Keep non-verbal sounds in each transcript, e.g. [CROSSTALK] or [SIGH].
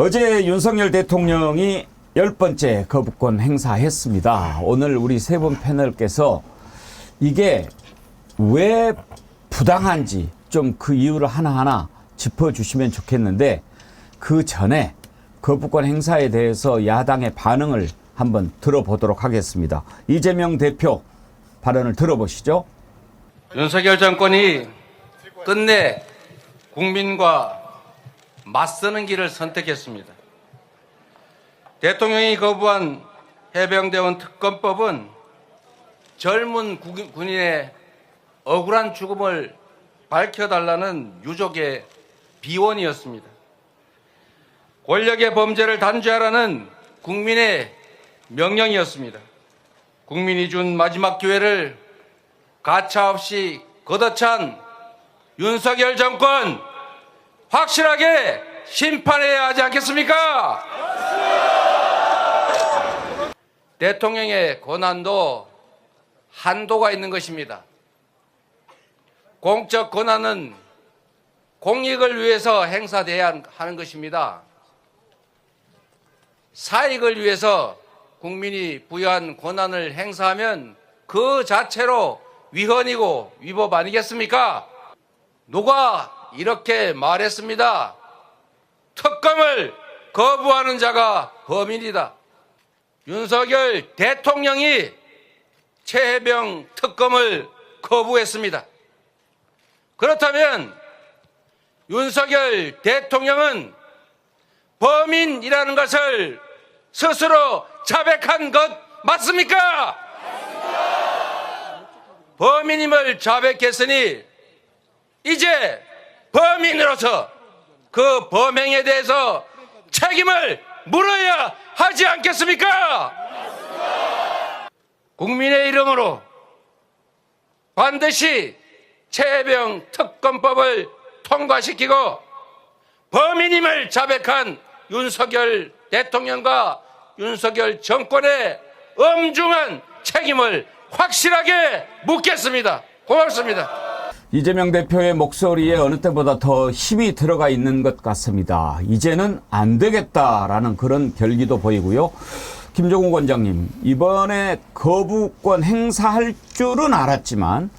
어제 윤석열 대통령이 열 번째 거부권 행사했습니다. 오늘 우리 세 분 패널께서 이게 왜 부당한지 좀 그 이유를 하나하나 짚어주시면 좋겠는데 그 전에 거부권 행사에 대해서 야당의 반응을 한번 들어보도록 하겠습니다. 이재명 대표 발언을 들어보시죠. 윤석열 정권이 끝내 국민과 맞서는 길을 선택했습니다. 대통령이 거부한 해병대원 특검법은 젊은 국- 군인의 억울한 죽음을 밝혀달라는 유족의 비원이었습니다. 권력의 범죄를 단죄하라는 국민의 명령이었습니다. 국민이 준 마지막 기회를 가차없이 걷어찬 윤석열 정권 확실하게 심판해야 하지 않겠습니까? 대통령의 권한도 한도가 있는 것입니다. 공적 권한은 공익을 위해서 행사돼야 하는 것입니다. 사익을 위해서 국민이 부여한 권한을 행사하면 그 자체로 위헌이고 위법 아니겠습니까? 누가 이렇게 말했습니다. 특검을 거부하는 자가 범인이다. 윤석열 대통령이 최해병 특검을 거부했습니다. 그렇다면 윤석열 대통령은 범인이라는 것을 스스로 자백한 것 맞습니까? 범인임을 자백했으니 이제 범인으로서 그 범행에 대해서 책임을 물어야 하지 않겠습니까? 국민의 이름으로 반드시 최병 특검법을 통과시키고 범인임을 자백한 윤석열 대통령과 윤석열 정권의 엄중한 책임을 확실하게 묻겠습니다. 고맙습니다. 이재명 대표의 목소리에 어느 때보다 더 힘이 들어가 있는 것 같습니다. 이제는 안 되겠다라는 그런 결기도 보이고요. 김종욱 원장님, 이번에 거부권 행사할 줄은 알았지만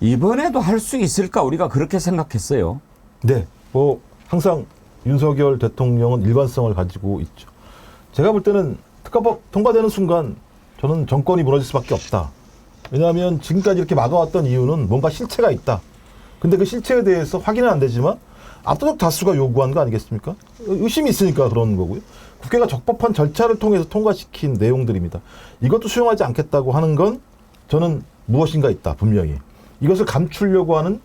이번에도 할 수 있을까 우리가 그렇게 생각했어요. 네, 뭐 항상 윤석열 대통령은 일관성을 가지고 있죠. 제가 볼 때는 특가법 통과되는 순간 저는 정권이 무너질 수밖에 없다. 왜냐하면 지금까지 이렇게 막아왔던 이유는 뭔가 실체가 있다. 근데 그 실체에 대해서 확인은 안 되지만 압도적 다수가 요구한 거 아니겠습니까? 의심이 있으니까 그런 거고요. 국회가 적법한 절차를 통해서 통과시킨 내용들입니다. 이것도 수용하지 않겠다고 하는 건 저는 무엇인가 있다, 분명히. 이것을 감추려고 하는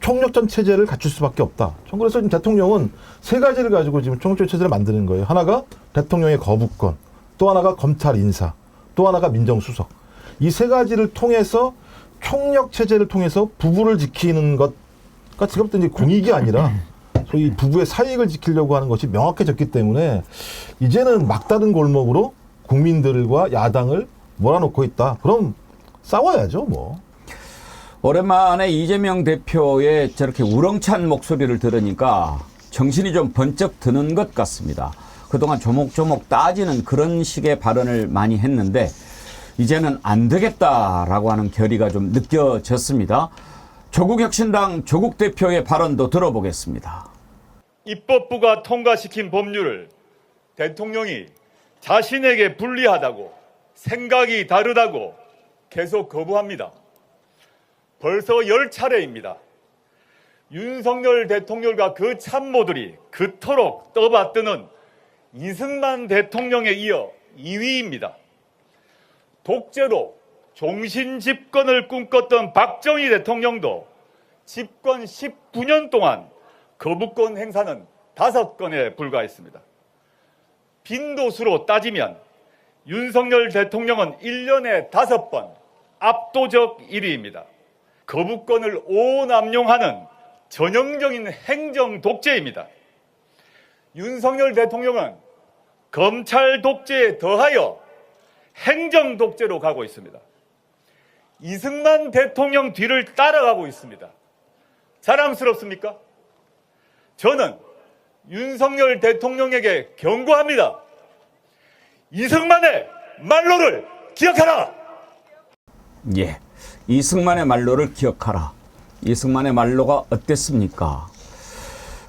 총력전 체제를 갖출 수밖에 없다. 전 그래서 지금 대통령은 세 가지를 가지고 지금 총력전 체제를 만드는 거예요. 하나가 대통령의 거부권, 또 하나가 검찰 인사, 또 하나가 민정수석. 이 세 가지를 통해서 총력 체제를 통해서 부부를 지키는 것, 그러니까 볼때 이제 공익이 아니라 소위 부부의 사익을 지키려고 하는 것이 명확해졌기 때문에 이제는 막다른 골목으로 국민들과 야당을 몰아놓고 있다. 그럼 싸워야죠, 뭐. 오랜만에 이재명 대표의 저렇게 우렁찬 목소리를 들으니까 정신이 좀 번쩍 드는 것 같습니다. 그동안 조목조목 따지는 그런 식의 발언을 많이 했는데 이제는 안 되겠다라고 하는 결의가 좀 느껴졌습니다. 조국 혁신당 조국 대표의 발언도 들어보겠습니다. 입법부가 통과시킨 법률을 대통령이 자신에게 불리하다고 생각이 다르다고 계속 거부합니다. 벌써 열 차례입니다. 윤석열 대통령과 그 참모들이 그토록 떠받드는 이승만 대통령에 이어 2위입니다. 독재로 종신 집권을 꿈꿨던 박정희 대통령도 집권 19년 동안 거부권 행사는 다섯 건에 불과했습니다. 빈도수로 따지면 윤석열 대통령은 1년에 다섯 번 압도적 1위입니다. 거부권을 오남용하는 전형적인 행정 독재입니다. 윤석열 대통령은 검찰 독재에 더하여 행정 독재로 가고 있습니다. 이승만 대통령 뒤를 따라가고 있습니다. 자랑스럽습니까? 저는 윤석열 대통령에게 경고합니다. 이승만의 말로를 기억하라! 예. 이승만의 말로를 기억하라. 이승만의 말로가 어땠습니까?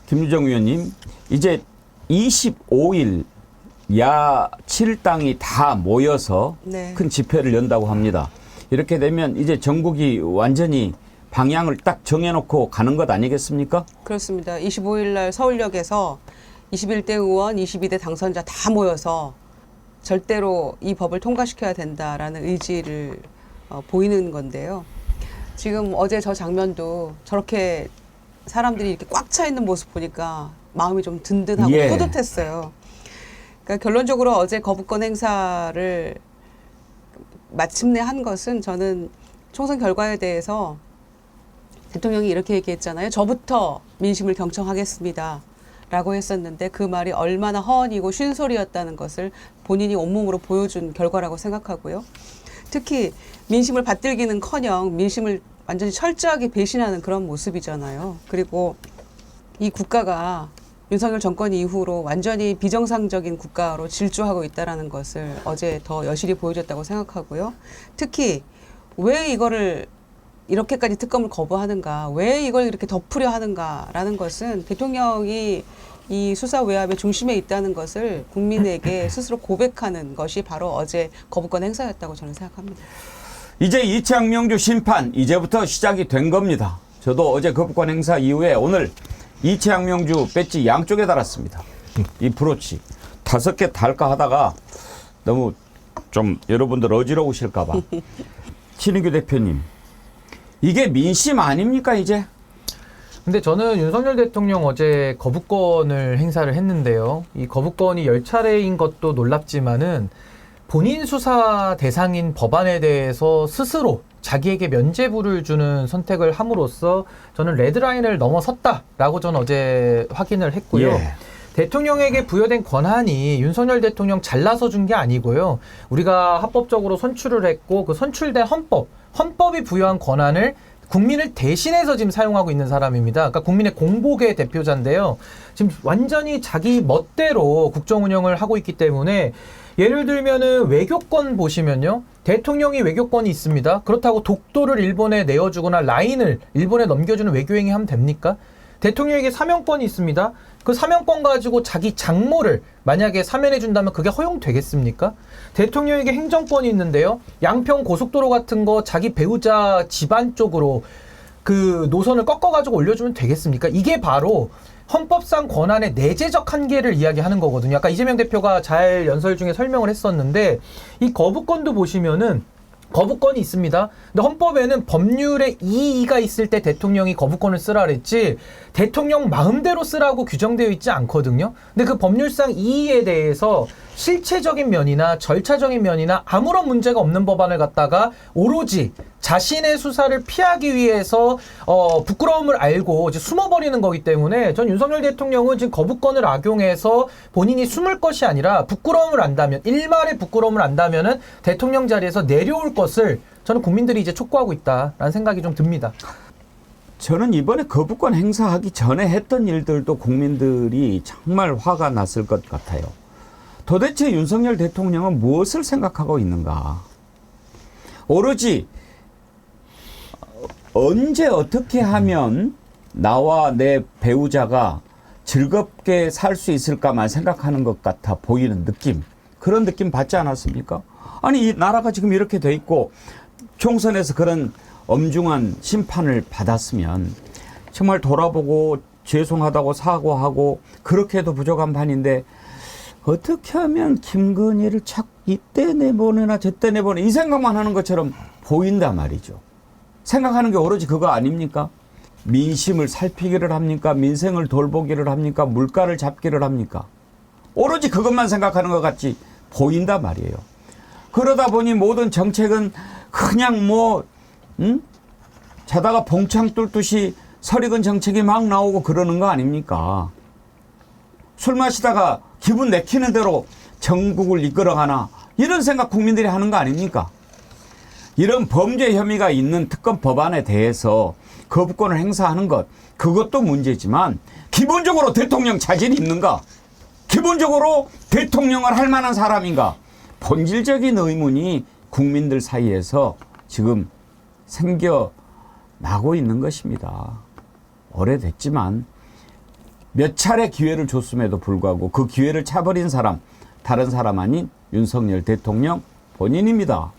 김유정 의원님, 이제 25일 야 7당이 다 모여서 네. 큰 집회를 연다고 합니다. 이렇게 되면 이제 전국이 완전히 방향을 딱 정해놓고 가는 것 아니겠습니까? 그렇습니다. 25일 날 서울역에서 21대 의원, 22대 당선자 다 모여서 절대로 이 법을 통과시켜야 된다라는 의지를 어, 보이는 건데요. 지금 어제 저 장면도 저렇게 사람들이 이렇게 꽉 차 있는 모습 보니까 마음이 좀 든든하고 예. 뿌듯했어요. 그러니까 결론적으로 어제 거부권 행사를 마침내 한 것은 저는 총선 결과에 대해서 대통령이 이렇게 얘기했잖아요. 저부터 민심을 경청하겠습니다. 라고 했었는데 그 말이 얼마나 허언이고 쉰소리였다는 것을 본인이 온몸으로 보여준 결과라고 생각하고요. 특히 민심을 받들기는 커녕 민심을 완전히 철저하게 배신하는 그런 모습이잖아요. 그리고 이 국가가 윤석열 정권 이후로 완전히 비정상적인 국가로 질주하고 있다라는 것을 어제 더 여실히 보여줬다고 생각하고요. 특히 왜 이거를 이렇게까지 특검을 거부하는가, 왜 이걸 이렇게 덮으려 하는가라는 것은 대통령이 이 수사 외압의 중심에 있다는 것을 국민에게 [CLEARS THROAT] 스스로 고백하는 것이 바로 어제 거부권 행사였다고 저는 생각합니다. 이제 이창명주 심판 이제부터 시작이 된 겁니다. 저도 어제 거부권 행사 이후에 오늘 이창명주 배지 양쪽에 달았습니다. 이 브로치 다섯 개 달까 하다가 너무 좀 여러분들 어지러우실까봐. [LAUGHS] 신인규 대표님 이게 민심 아닙니까 이제? 근데 저는 윤석열 대통령 어제 거부권을 행사를 했는데요. 이 거부권이 열 차례인 것도 놀랍지만은 본인 수사 대상인 법안에 대해서 스스로 자기에게 면죄부를 주는 선택을 함으로써 저는 레드라인을 넘어섰다라고 저는 어제 확인을 했고요. 예. 대통령에게 부여된 권한이 윤석열 대통령 잘라서 준 게 아니고요. 우리가 합법적으로 선출을 했고 그 선출된 헌법, 헌법이 부여한 권한을 국민을 대신해서 지금 사용하고 있는 사람입니다. 그러니까 국민의 공복의 대표자인데요. 지금 완전히 자기 멋대로 국정 운영을 하고 있기 때문에 예를 들면은 외교권 보시면요. 대통령이 외교권이 있습니다. 그렇다고 독도를 일본에 내어주거나 라인을 일본에 넘겨주는 외교행위 하면 됩니까? 대통령에게 사면권이 있습니다. 그 사면권 가지고 자기 장모를 만약에 사면해 준다면 그게 허용되겠습니까? 대통령에게 행정권이 있는데요. 양평 고속도로 같은 거 자기 배우자 집안 쪽으로 그 노선을 꺾어 가지고 올려주면 되겠습니까? 이게 바로 헌법상 권한의 내재적 한계를 이야기하는 거거든요. 아까 이재명 대표가 잘 연설 중에 설명을 했었는데 이 거부권도 보시면은 거부권이 있습니다. 근데 헌법에는 법률에 이의가 있을 때 대통령이 거부권을 쓰라 그랬지 대통령 마음대로 쓰라고 규정되어 있지 않거든요. 근데 그 법률상 이의에 대해서 실체적인 면이나 절차적인 면이나 아무런 문제가 없는 법안을 갖다가 오로지 자신의 수사를 피하기 위해서 어, 부끄러움을 알고 이제 숨어버리는 거기 때문에 전 윤석열 대통령은 지금 거부권을 악용해서 본인이 숨을 것이 아니라 부끄러움을 안다면 일말의 부끄러움을 안다면은 대통령 자리에서 내려올 것을 저는 국민들이 이제 촉구하고 있다라는 생각이 좀 듭니다. 저는 이번에 거부권 행사하기 전에 했던 일들도 국민들이 정말 화가 났을 것 같아요. 도대체 윤석열 대통령은 무엇을 생각하고 있는가? 오로지 언제 어떻게 하면 나와 내 배우자가 즐겁게 살 수 있을까만 생각하는 것 같아 보이는 느낌. 그런 느낌 받지 않았습니까? 아니, 이 나라가 지금 이렇게 돼 있고 총선에서 그런 엄중한 심판을 받았으면 정말 돌아보고 죄송하다고 사과하고 그렇게 해도 부족한 판인데 어떻게 하면 김건희를 착 이때 내보내나 저때 내보내 이 생각만 하는 것처럼 보인단 말이죠. 생각하는 게 오로지 그거 아닙니까? 민심을 살피기를 합니까? 민생을 돌보기를 합니까? 물가를 잡기를 합니까? 오로지 그것만 생각하는 것 같이 보인단 말이에요. 그러다 보니 모든 정책은 그냥 뭐, 응? 자다가 봉창 뚫듯이 설익은 정책이 막 나오고 그러는 거 아닙니까? 술 마시다가 기분 내키는 대로 전국을 이끌어가나 이런 생각 국민들이 하는 거 아닙니까? 이런 범죄 혐의가 있는 특검 법안에 대해서 거부권을 행사하는 것 그것도 문제지만 기본적으로 대통령 자질이 있는가? 기본적으로 대통령을 할 만한 사람인가? 본질적인 의문이 국민들 사이에서 지금 생겨 나고 있는 것입니다. 오래됐지만 몇 차례 기회를 줬음에도 불구하고 그 기회를 차버린 사람 다른 사람 아닌 윤석열 대통령 본인입니다.